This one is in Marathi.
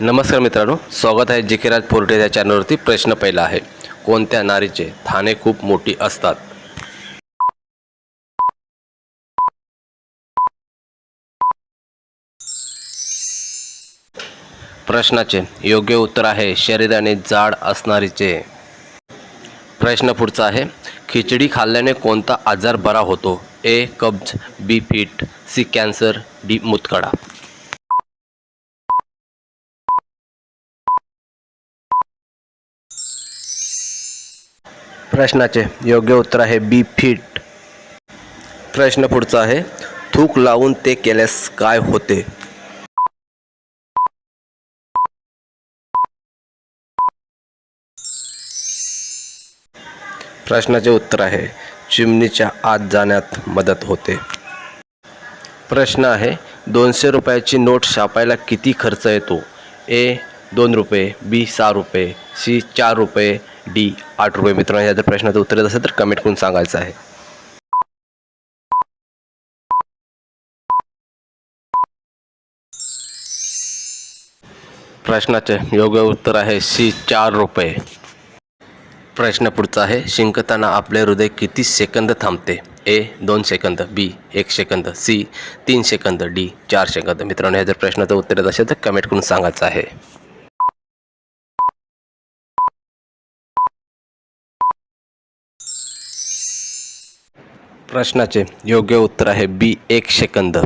नमस्कार मित्रांनो स्वागत आहे जे के राज पोर्टे या चॅनलवरती. प्रश्न पहिला आहे कोणत्या नारीचे थाने खूप मोठी असतात? प्रश्नाचे योग्य उत्तर आहे शरीराने जाड असणारीचे. प्रश्न पुढचा आहे खिचडी खाल्ल्याने कोणता आजार बरा होतो? ए कब्ज B fit C cancer D मुतखडा. प्रश्नाचे योग्य उत्तर आहे बी फिट. प्रश्न पुढचा आहे थूक लावून ते केल्यास काय होते? प्रश्नाचे उत्तर आहे चिमणीच्या आत जाण्यात मदत होते. प्रश्न आहे दोनशे रुपयाची नोट छापायला किती खर्च येतो? ए दोन रुपये बी सहा रुपये सी चार रुपये डी आठ रुपये. मित्रांनो या जर प्रश्नाचं उत्तर येत असेल तर कमेंट करून सांगायचं आहे. प्रश्नाचे योग्य उत्तर आहे सी चार रुपये. प्रश्न पुढचा आहे शिंकताना आपले हृदय किती सेकंद थांबते? ए दोन सेकंद बी एक सेकंद सी तीन सेकंद डी चार सेकंद. मित्रांनो या जर प्रश्नाचं उत्तर येत असेल तर कमेंट करून सांगायचं आहे. प्रश्नाचे योग्य उत्तर आहे बी एक सेकंद.